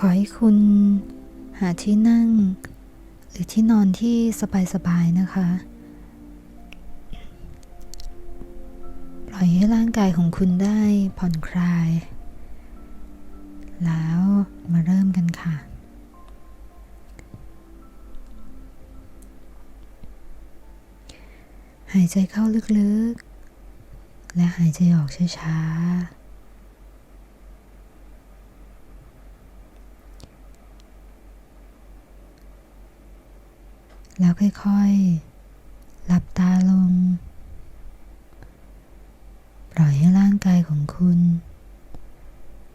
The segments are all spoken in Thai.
ขอให้คุณหาที่นั่ง หรือที่นอนที่สบายๆนะคะ ปล่อยให้ร่างกายของคุณได้ผ่อนคลาย แล้วมาเริ่มกันค่ะหายใจเข้าลึกๆ และหายใจออกช้าๆ แล้วค่อยๆ หลับตาลง ปล่อยให้ร่างกายของคุณ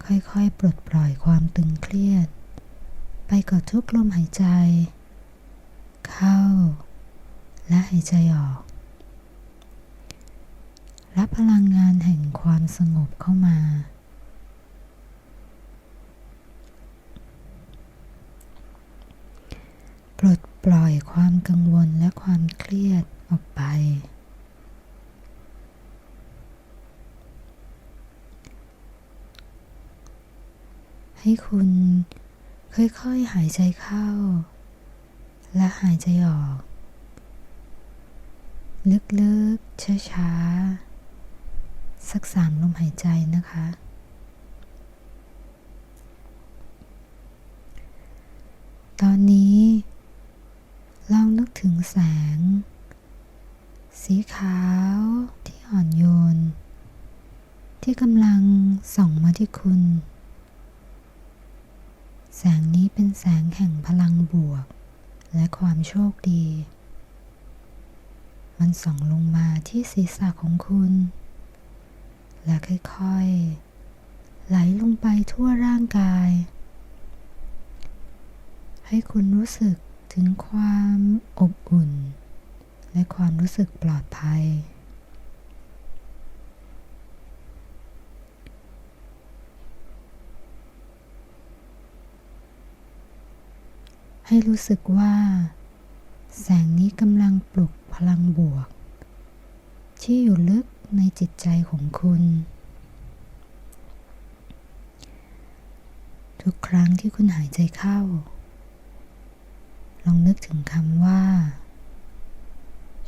ค่อยๆ ปลดปล่อยความตึงเครียด ไปกับทุกลมหายใจ เข้า และหายใจออก รับพลังงานแห่งความสงบเข้ามา ป ลดปล่อยความกังวลและความเครียดออกไป ให้คุณค่อยๆหายใจเข้า และหายใจออก ลึกๆ ช้าๆ สักสามลมหายใจนะคะ ตอนนี้ ลองนึกถึงแสง สีขาวที่อ่อนโยน ที่กำลังส่องมาที่คุณ แสงนี้เป็นแสงแห่งพลังบวก และความโชคดี มันส่องลงมาที่ศีรษะของคุณ และค่อยๆ ไหลลงไปทั่วร่างกาย ให้คุณรู้สึก ถึงความอบอุ่น และความรู้สึกปลอดภัย ให้รู้สึกว่า แสงนี้กำลังปลุกพลังบวก ที่อยู่ลึกในจิตใจของคุณ ทุกครั้งที่คุณหายใจเข้า ลองนึกถึงคำว่า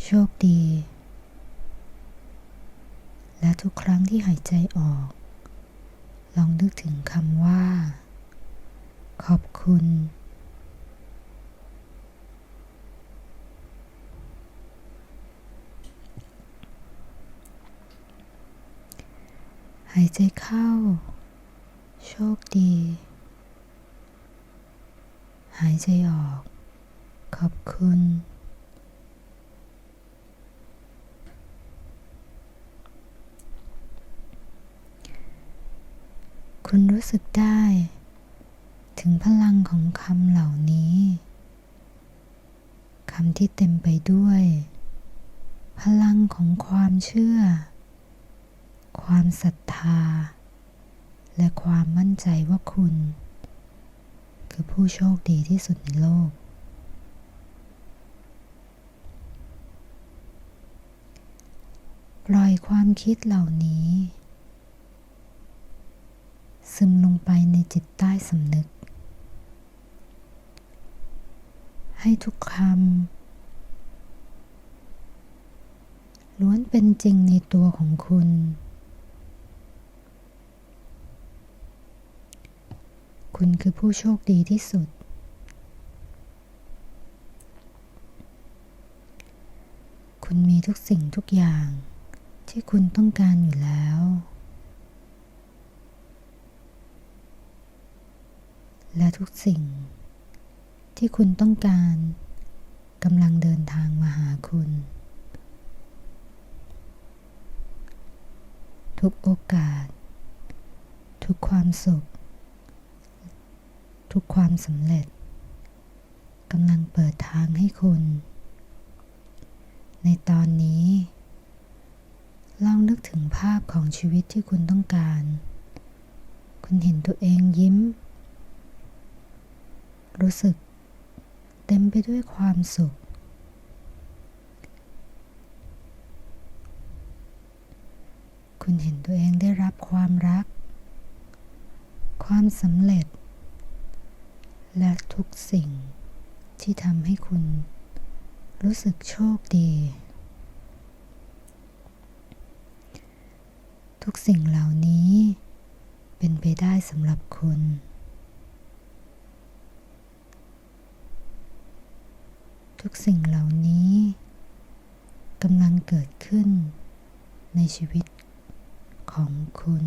โชคดี และทุกครั้งที่หายใจออก ลองนึกถึงคำว่า ขอบคุณ หายใจเข้า โชคดี หายใจออก ขอบคุณ คุณรู้สึกได้ ถึงพลังของคำเหล่านี้คำที่เต็มไปด้วย พลังของความเชื่อ ความศรัทธา และความมั่นใจว่าคุณ คือผู้โชคดีที่สุดในโลก ปล่อยความคิดเหล่านี้ ซึมลงไปในจิตใต้สำนึก ให้ทุกคำล้วนเป็นจริงในตัวของคุณ คุณคือผู้โชคดีที่สุดคุณมีทุกสิ่งทุกอย่าง ที่คุณต้องการอยู่แล้ว และทุกสิ่ง ที่คุณต้องการกำลังเดินทางมาหาคุณ ทุกโอกาส ทุกความสุข ทุกความสำเร็จกำลังเปิดทางให้คุณ ในตอนนี้ ลองนึกถึงภาพของชีวิตที่คุณต้องการ คุณเห็นตัวเองยิ้ม รู้สึกเต็มไปด้วยความสุข คุณเห็นตัวเองได้รับความรัก ความสำเร็จ และทุกสิ่งที่ทำให้คุณรู้สึกโชคดี ทุกสิ่งเหล่านี้ เป็นไปได้สำหรับคุณทุกสิ่งเหล่านี้กำลังเกิดขึ้นในชีวิตของคุณ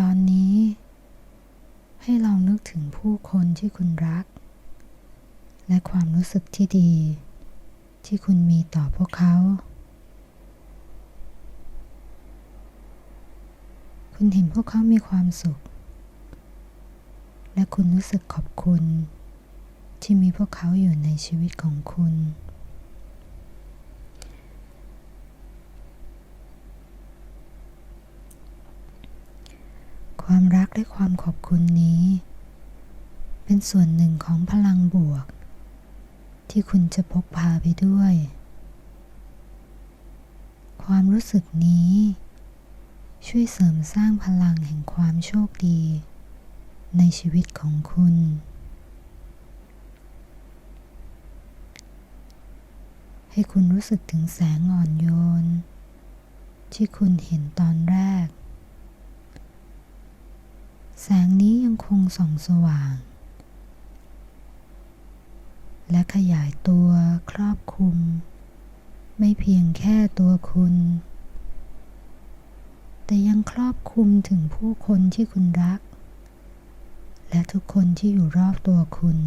ต อนนี้ ให้ลองนึกถึงผู้คนที่คุณรัก และความรู้สึกที่ดี ที่คุณมีต่อพวกเขา คุณเห็นพวกเขามีความสุข และคุณรู้สึกขอบคุณ ที่มีพวกเขาอยู่ในชีวิตของคุณ ความรักและความขอบคุณนี้ เป็นส่วนหนึ่งของพลังบวก ที่คุณจะพกพาไปด้วย ความรู้สึกนี้ ช่วยเสริมสร้างพลังแห่งความโชคดี ในชีวิตของคุณ ให้คุณรู้สึกถึงแสงอ่อนโยน ที่คุณเห็นตอนแรก แสงนี้ยังคงส่องสว่าง และขยายตัวครอบคลุม ไม่เพียงแค่ตัวคุณ แต่ยังครอบคลุมถึงผู้คนที่คุณรัก และทุกคนที่อยู่รอบตัวคุณ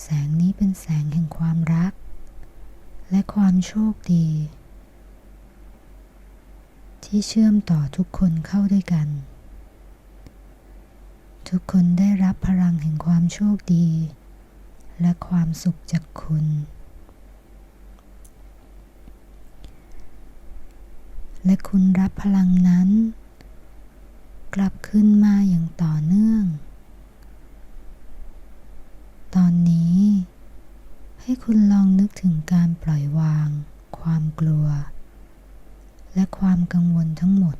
แสงนี้เป็นแสงแห่งความรัก และความโชคดี ที่เชื่อมต่อทุกคนเข้าด้วยกัน ทุกคนได้รับพลังแห่งความโชคดี และความสุขจากคุณ และคุณรับพลังนั้น กลับขึ้นมาอย่างต่อเนื่อง ตอนนี้ ให้คุณลองนึกถึงการปล่อยวาง ความกลัว และความกังวลทั้งหมด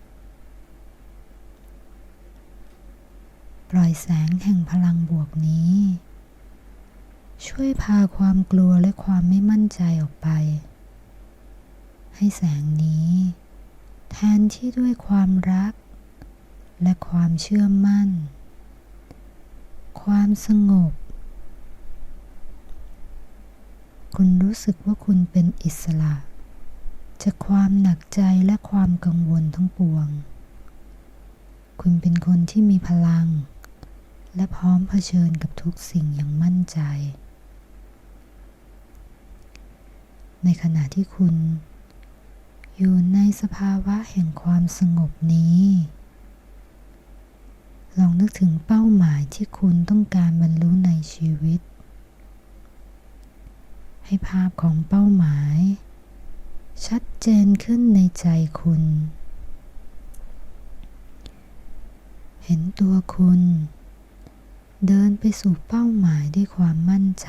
ปล่อยแสงแห่งพลังบวกนี้ ช่วยพาความกลัวและความไม่มั่นใจออกไป ให้แสงนี้ แทนที่ด้วยความรัก และความเชื่อมั่น ความสงบคุณรู้สึกว่าคุณเป็นอิสระ จากความหนักใจและความกังวลทั้งปวง คุณเป็นคนที่มีพลัง และพร้อมเผชิญกับทุกสิ่งอย่างมั่นใจ ในขณะที่คุณ อยู่ในสภาวะแห่งความสงบนี้ ลองนึกถึงเป้าหมายที่คุณต้องการบรรลุในชีวิต ให้ภาพของเป้าหมาย ชัดเจนขึ้นในใจคุณ เห็นตัวคุณ เดินไปสู่เป้าหมายด้วยความมั่นใจ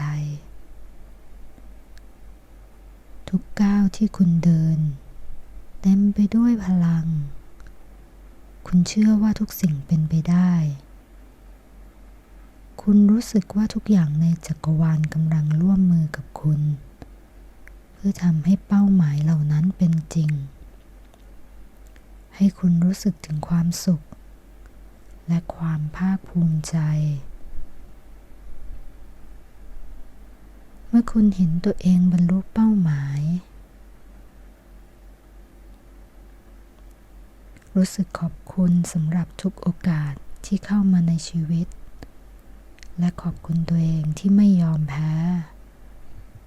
ทุกก้าวที่คุณเดิน เต็มไปด้วยพลัง คุณเชื่อว่าทุกสิ่งเป็นไปได้ คุณรู้สึกว่าทุกอย่างในจักรวาลกำลังร่วมมือกับคุณ พื่อทำให้เป้าหมายเหล่านั้นเป็นจริง ให้คุณรู้สึกถึงความสุข และความภาคภูมิใจ เมื่อคุณเห็นตัวเองบรรลุเป้าหมาย รู้สึกขอบคุณสำหรับทุกโอกาสที่เข้ามาในชีวิต และขอบคุณตัวเองที่ไม่ยอมแพ้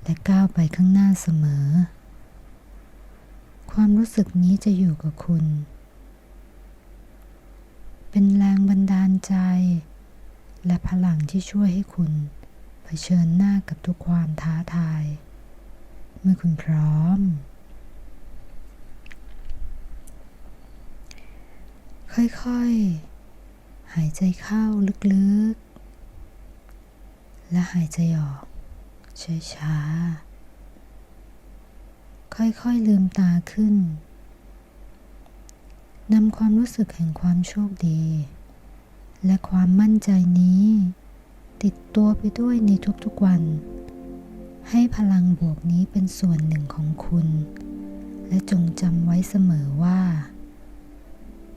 และก้าวไปข้างหน้าเสมอ ความรู้สึกนี้จะอยู่กับคุณ เป็นแรงบันดาลใจ และพลังที่ช่วยให้คุณเผชิญหน้ากับทุกความท้าทาย เมื่อคุณพร้อม ค่อยๆ หายใจเข้าลึกๆ และหายใจออก ช้าๆ ค่อยๆลืมตาขึ้น นำความรู้สึกแห่งความโชคดี และความมั่นใจนี้ ติดตัวไปด้วยในทุกๆวัน ให้พลังบวกนี้เป็นส่วนหนึ่งของคุณ และจงจำไว้เสมอว่า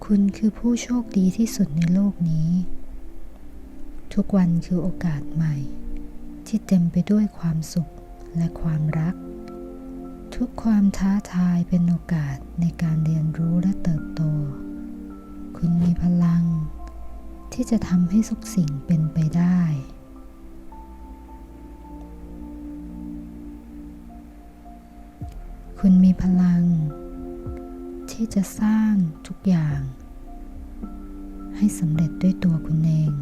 คุณคือผู้โชคดีที่สุดในโลกนี้ ทุกวันคือโอกาสใหม่ ที่เต็มไปด้วยความสุขและความรัก ทุกความท้าทายเป็นโอกาสในการเรียนรู้และเติบโต คุณมีพลัง ที่จะทำให้ทุกสิ่งเป็นไปได้คุณมีพลัง ที่จะสร้างทุกอย่าง ให้สำเร็จด้วยตัวคุณเอง